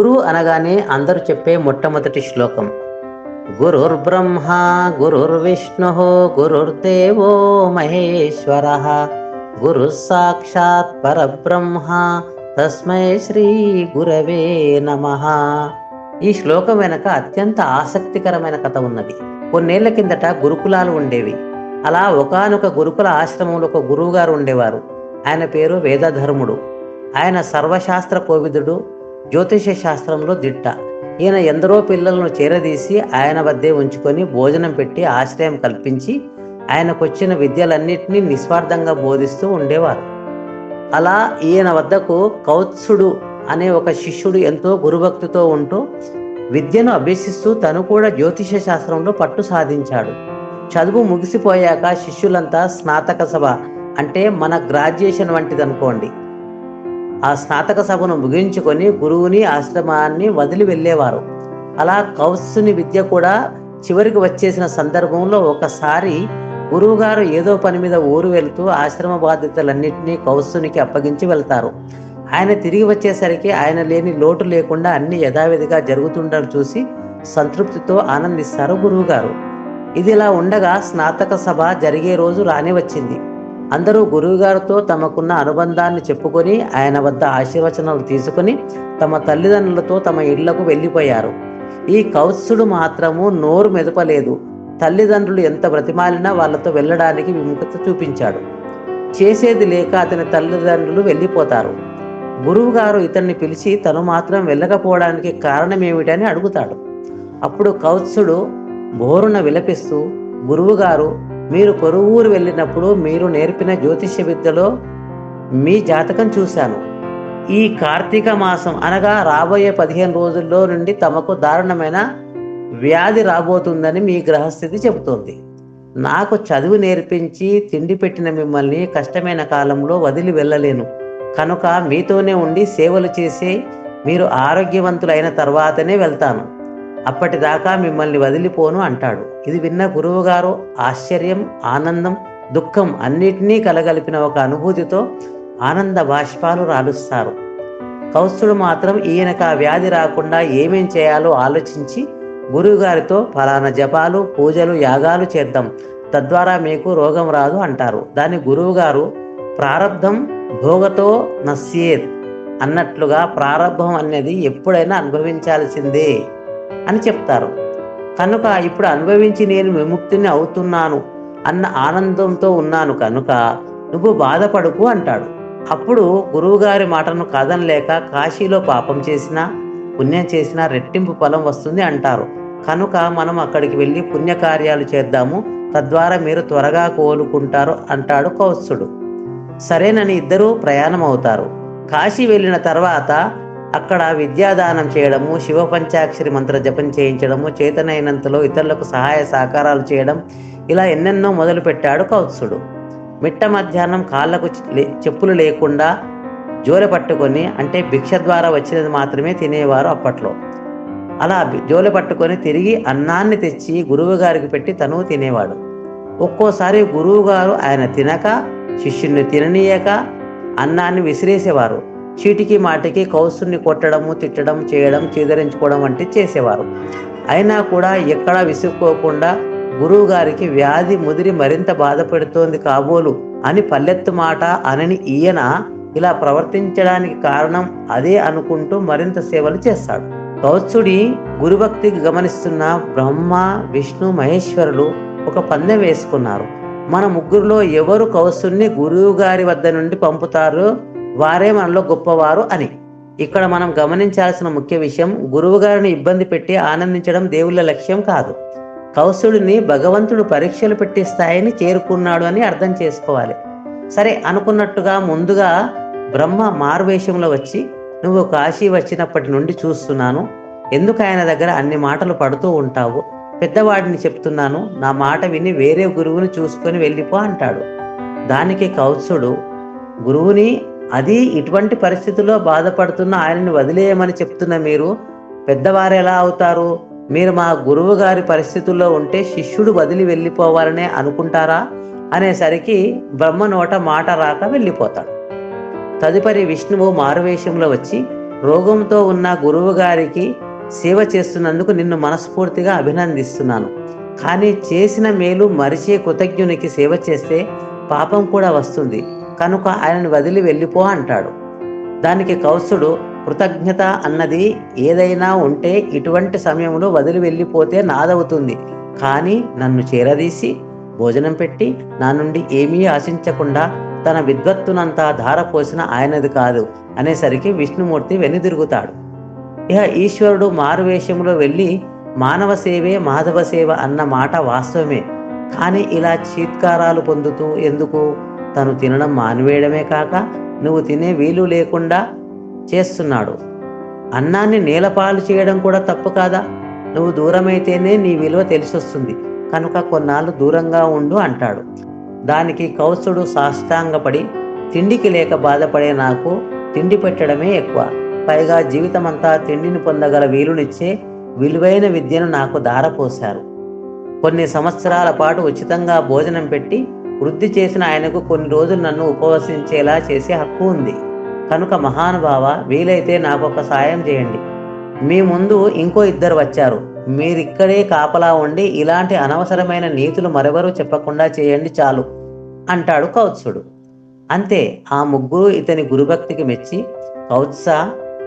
గురువు అనగానే అందరూ చెప్పే మొట్టమొదటి శ్లోకం. గురుర్ బ్రహ్మ గురుర్ విష్ణు గురుర్దేవో మహేశ్వర. గురు సాక్షాత్ పరబ్రహ్మ తస్మై శ్రీ గురవే నమ. ఈ శ్లోకం వెనక అత్యంత ఆసక్తికరమైన కథ ఉన్నది. కొన్నేళ్ళ కిందట గురుకులాలు ఉండేవి. అలా ఒకానొక గురుకుల ఆశ్రమంలో ఒక గురువు గారు ఉండేవారు. ఆయన పేరు వేదధర్ముడు. ఆయన సర్వశాస్త్ర కోవిదుడు జ్యోతిష శాస్త్రంలో దిట్ట. ఈయన ఎందరో పిల్లలను చేరదీసి ఆయన వద్దే ఉంచుకొని భోజనం పెట్టి ఆశ్రయం కల్పించి ఆయనకొచ్చిన విద్యలన్నింటినీ నిస్వార్థంగా బోధిస్తూ ఉండేవారు. అలా ఈయన వద్దకు కౌత్సుడు అనే ఒక శిష్యుడు ఎంతో గురుభక్తితో ఉంటూ విద్యను అభ్యసిస్తూ తను కూడా జ్యోతిష శాస్త్రంలో పట్టు సాధించాడు. చదువు ముగిసిపోయాక శిష్యులంతా స్నాతక సభ అంటే మన గ్రాడ్యుయేషన్ వంటిది అనుకోండి ఆ స్నాతక సభను ముగించుకొని గురువుని ఆశ్రమాన్ని వదిలి వెళ్ళేవారు. అలా కౌసుని విద్య కూడా చివరికి వచ్చేసిన సందర్భంలో ఒకసారి గురువుగారు ఏదో పని మీద ఊరు వెళుతూ ఆశ్రమ బాధ్యతలన్నింటినీ కౌసునికి అప్పగించి వెళ్తారు. ఆయన తిరిగి వచ్చేసరికి ఆయన లేని లోటు లేకుండా అన్ని యథావిధిగా జరుగుతుండడం చూసి సంతృప్తితో ఆనందిస్తారు గురువుగారు. ఇది ఇలా ఉండగా స్నాతక సభ జరిగే రోజు రాని వచ్చింది అందరూ గురువుగారితో తమకున్న అనుబంధాన్ని చెప్పుకొని ఆయన వద్ద ఆశీర్వచనాలు తీసుకుని తమ తల్లిదండ్రులతో తమ ఇళ్ళకు వెళ్ళిపోయారు. ఈ కౌత్సుడు మాత్రము నోరు మెదపలేదు. తల్లిదండ్రులు ఎంత బ్రతిమాలినా వాళ్ళతో వెళ్ళడానికి విముఖత చూపించాడు. చేసేది లేక అతని తల్లిదండ్రులు వెళ్ళిపోతారు. గురువుగారు ఇతన్ని పిలిచి తను మాత్రం వెళ్ళకపోవడానికి కారణం ఏమిటని అడుగుతాడు. అప్పుడు కౌత్సుడు బోరున విలపిస్తూ గురువుగారు మీరు పొరుగురు వెళ్ళినప్పుడు మీరు నేర్పిన జ్యోతిష్య విద్యలో మీ జాతకం చూశాను. ఈ కార్తీక మాసం అనగా రాబోయే పదిహేను రోజుల్లో నుండి తమకు దారుణమైన వ్యాధి రాబోతుందని మీ గ్రహస్థితి చెబుతోంది. నాకు చదువు నేర్పించి తిండి పెట్టిన మిమ్మల్ని కష్టమైన కాలంలో వదిలి వెళ్ళలేను. కనుక మీతోనే ఉండి సేవలు చేసి మీరు ఆరోగ్యవంతులైన తర్వాతనే వెళ్తాను. అప్పటిదాకా మిమ్మల్ని వదిలిపోను అంటాడు. ఇది విన్న గురువుగారు ఆశ్చర్యం ఆనందం దుఃఖం అన్నిటినీ కలగలిపిన ఒక అనుభూతితో ఆనంద బాష్పాలు రాలుస్తారు. కౌస్తుడు మాత్రం ఈయనకు ఆ వ్యాధి రాకుండా ఏమేం చేయాలో ఆలోచించి గురువుగారితో ఫలానా జపాలు పూజలు యాగాలు చేద్దాం. తద్వారా మీకు రోగం రాదు అంటారు. దాని గురువుగారు ప్రారంధం భోగతో నస్యేత్ అన్నట్లుగా ప్రారంభం అనేది ఎప్పుడైనా అనుభవించాల్సిందే. అని చెప్తారు. కనుక ఇప్పుడు అనుభవించి నేను విముక్తిని అవుతున్నాను అన్న ఆనందంతో ఉన్నాను కనుక నువ్వు బాధపడుకు అంటాడు. అప్పుడు గురువుగారి మాటను కాదనలేక కాశీలో పాపం చేసినా పుణ్యం చేసినా రెట్టింపు ఫలం వస్తుంది అంటారు. కనుక మనం అక్కడికి వెళ్ళి పుణ్యకార్యాలు చేద్దాము తద్వారా మీరు త్వరగా కోలుకుంటారు అంటాడు కౌత్సుడు. సరేనని ఇద్దరూ ప్రయాణం అవుతారు కాశీ వెళ్ళిన తర్వాత అక్కడ విద్యాదానం చేయడము శివ పంచాక్షరి మంత్ర జపం చేయించడము చేతనైనంతలో ఇతరులకు సహాయ సహకారాలు చేయడం ఇలా ఎన్నెన్నో మొదలు పెట్టాడు కౌత్సుడు. మిట్ట మధ్యాహ్నం కాళ్ళకు చెప్పులు లేకుండా జోలె పట్టుకొని అంటే భిక్ష ద్వారా వచ్చినది మాత్రమే తినేవారు అప్పట్లో. అలా జోలె పట్టుకొని తిరిగి అన్నాన్ని తెచ్చి గురువు గారికి పెట్టి తను తినేవాడు. ఒక్కోసారి గురువు గారు ఆయన తినక శిష్యుణ్ణి తిననీయక అన్నాన్ని విసిరేసేవారు. చీటికి మాటికి కౌసుని కొట్టడము తిట్టడం చేయడం చీదరించుకోవడం వంటి చేసేవారు. అయినా కూడా ఎక్కడా విసుక్కోకుండా గురువు గారికి వ్యాధి ముదిరి మరింత బాధపెడుతోంది కాబోలు అని పల్లెత్తు మాట అనని ఈయన ఇలా ప్రవర్తించడానికి కారణం అదే అనుకుంటూ మరింత సేవలు చేస్తాడు. కౌత్సుడి గురుభక్తికి గమనిస్తున్న బ్రహ్మ విష్ణు మహేశ్వరులు ఒక పందెం వేసుకున్నారు. మన ముగ్గురులో ఎవరు కౌసుని గురువు గారి వద్ద నుండి పంపుతారో? వారే మనలో గొప్పవారు అని. ఇక్కడ మనం గమనించాల్సిన ముఖ్య విషయం గురువు గారిని ఇబ్బంది పెట్టి ఆనందించడం దేవుళ్ళ లక్ష్యం కాదు. కౌసుడిని భగవంతుడు పరీక్షలు పెట్టే స్థాయిని చేరుకున్నాడు అని అర్థం చేసుకోవాలి. సరే అనుకున్నట్టుగా ముందుగా బ్రహ్మ మారువేషంలో వచ్చి నువ్వు కాశీ వచ్చినప్పటి నుండి చూస్తున్నాను. ఎందుకు ఆయన దగ్గర అన్ని మాటలు పడుతూ ఉంటావు? పెద్దవాడిని చెప్తున్నాను. నా మాట విని వేరే గురువుని చూసుకొని వెళ్ళిపో అంటాడు. దానికి కౌత్సుడు గురువుని అది ఇటువంటి పరిస్థితుల్లో బాధపడుతున్న ఆయనని వదిలేయమని చెప్తున్న మీరు పెద్దవారు ఎలా అవుతారు? మీరు మా గురువు గారి పరిస్థితుల్లో ఉంటే శిష్యుడు వదిలి వెళ్ళిపోవాలనే అనుకుంటారా? అనేసరికి బ్రహ్మ నోట మాట రాక వెళ్ళిపోతాడు. తదుపరి విష్ణువు మారువేషంలో వచ్చి రోగంతో ఉన్న గురువు గారికి సేవ చేస్తున్నందుకు నిన్ను మనస్ఫూర్తిగా అభినందిస్తున్నాను. కానీ చేసిన మేలు మరిచే కృతజ్ఞునికి సేవ చేస్తే పాపం కూడా వస్తుంది. కనుక ఆయనను వదిలి వెళ్ళిపో అంటాడు. దానికి కౌసుడు కృతజ్ఞత అన్నది ఏదైనా ఉంటే ఇటువంటి సమయంలో వదిలి వెళ్ళిపోతే నాదవుతుంది. కానీ నన్ను చేరదీసి భోజనం పెట్టి నా నుండి ఏమీ ఆశించకుండా తన విద్వత్తునంతా ధారపోసిన ఆయనది కాదు అనేసరికి విష్ణుమూర్తి వెనుదిరుగుతాడు. ఇహ ఈశ్వరుడు మారువేషంలో వెళ్ళి మానవ సేవే మాధవ సేవ అన్న మాట వాస్తవమే. కానీ ఇలా చీత్కారాలు పొందుతూ ఎందుకు? తను తినడం మానివేయడమే కాక నువ్వు తినే వీలు లేకుండా చేస్తున్నాడు. అన్నాన్ని నేలపాలు చేయడం కూడా తప్పు కాదా? నువ్వు దూరమైతేనే నీ విలువ తెలిసొస్తుంది. కనుక కొన్నాళ్ళు దూరంగా ఉండు అంటాడు. దానికి కౌసుడు సాష్టాంగపడి తిండికి లేక బాధపడే నాకు తిండి పెట్టడమే ఎక్కువ. పైగా జీవితమంతా తిండిని పొందగల వీలునిచ్చే విలువైన విద్యను నాకు దారపోశారు కొన్ని సంవత్సరాల పాటు ఉచితంగా భోజనం పెట్టి వృద్ధి చేసిన ఆయనకు కొన్ని రోజులు నన్ను ఉపవసించేలా చేసే హక్కు ఉంది. కనుక మహానుభావ వీలైతే నాకు ఒక సాయం చేయండి. మీ ముందు ఇంకో ఇద్దరు వచ్చారు. మీరిక్కడే కాపలా ఉండి ఇలాంటి అనవసరమైన నీతులు మరెవరూ చెప్పకుండా చేయండి చాలు అంటాడు కౌత్సుడు. అంతే ఆ ముగ్గురు ఇతని గురుభక్తికి మెచ్చి కౌత్స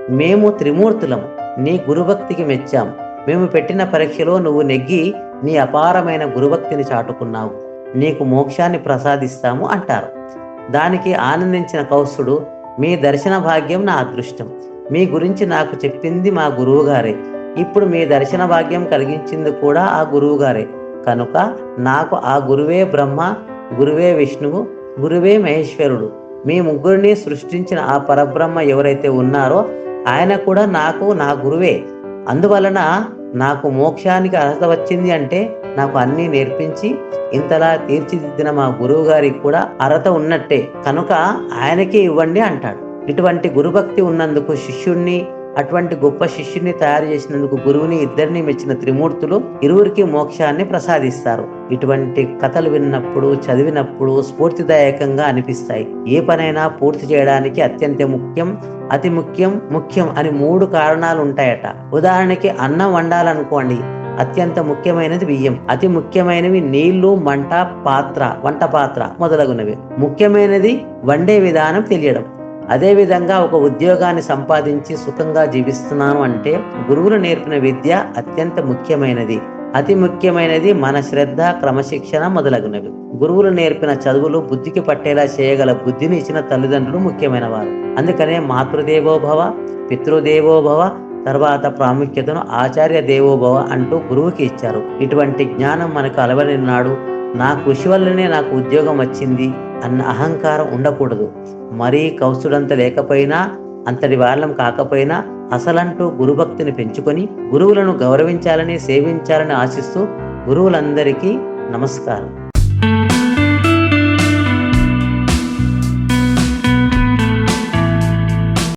మేము త్రిమూర్తులము నీ గురుభక్తికి మెచ్చాం. మేము పెట్టిన పరీక్షలో నువ్వు నెగ్గి నీ అపారమైన గురుభక్తిని చాటుకున్నావు. నీకు మోక్షాన్ని ప్రసాదిస్తాము అంటారు. దానికి ఆనందించిన కౌసుడు మీ దర్శన భాగ్యం నా అదృష్టం. మీ గురించి నాకు చెప్పింది మా గురువుగారే. ఇప్పుడు మీ దర్శన భాగ్యం కలిగించింది కూడా ఆ గురువుగారే. కనుక నాకు ఆ గురువే బ్రహ్మ గురువే విష్ణువు గురువే మహేశ్వరుడు. మీ ముగ్గురిని సృష్టించిన ఆ పరబ్రహ్మ ఎవరైతే ఉన్నారో ఆయన కూడా నాకు నా గురువే. అందువలన నాకు మోక్షానికి అర్హత వచ్చింది అంటే నాకు అన్నీ నేర్పించి ఇంతలా తీర్చిదిద్దిన మా గురువు గారికి కూడా అర్హత ఉన్నట్టే. కనుక ఆయనకే ఇవ్వండి అంటాడు. ఇటువంటి గురుభక్తి ఉన్నందుకు శిష్యుణ్ణి అటువంటి గొప్ప శిష్యుని తయారు చేసినందుకు గురువుని ఇద్దరిని మెచ్చిన త్రిమూర్తులు ఇరువురికి మోక్షాన్ని ప్రసాదిస్తారు. ఇటువంటి కథలు విన్నప్పుడు చదివినప్పుడు స్ఫూర్తిదాయకంగా అనిపిస్తాయి. ఏ పనైనా పూర్తి చేయడానికి అత్యంత ముఖ్యం అతి ముఖ్యం ముఖ్యం అని మూడు కారణాలు ఉంటాయట. ఉదాహరణకి అన్నం వండాలనుకోండి అత్యంత ముఖ్యమైనది బియ్యం అతి ముఖ్యమైనవి నీళ్ళు మంట పాత్ర వంట పాత్ర మొదలగునవి. ముఖ్యమైనది వండే విధానం తెలియడం. అదేవిధంగా ఒక ఉద్యోగాన్ని సంపాదించి సుఖంగా జీవిస్తున్నాను అంటే గురువులు నేర్పిన విద్య అత్యంత ముఖ్యమైనది. అతి ముఖ్యమైనది మన శ్రద్ధ క్రమశిక్షణ మొదలగునవి. గురువులు నేర్పిన చదువులు బుద్ధికి పట్టేలా చేయగల బుద్ధిని ఇచ్చిన తల్లిదండ్రులు ముఖ్యమైన వారు అందుకనే మాతృదేవోభవ పితృదేవోభవ తర్వాత ప్రాముఖ్యతను ఆచార్య దేవోభవ అంటూ గురువుకి ఇచ్చారు. ఇటువంటి జ్ఞానం మనకు అలవడినాడు నా కృషి వల్లనే నాకు ఉద్యోగం వచ్చింది అన్న అహంకారం ఉండకూడదు. మరీ కౌసుడంత లేకపోయినా అంతటి వాళ్ళం కాకపోయినా అసలంటూ గురుభక్తిని పెంచుకొని గురువులను గౌరవించాలని సేవించాలని ఆశిస్తూ గురువులందరికీ నమస్కారం.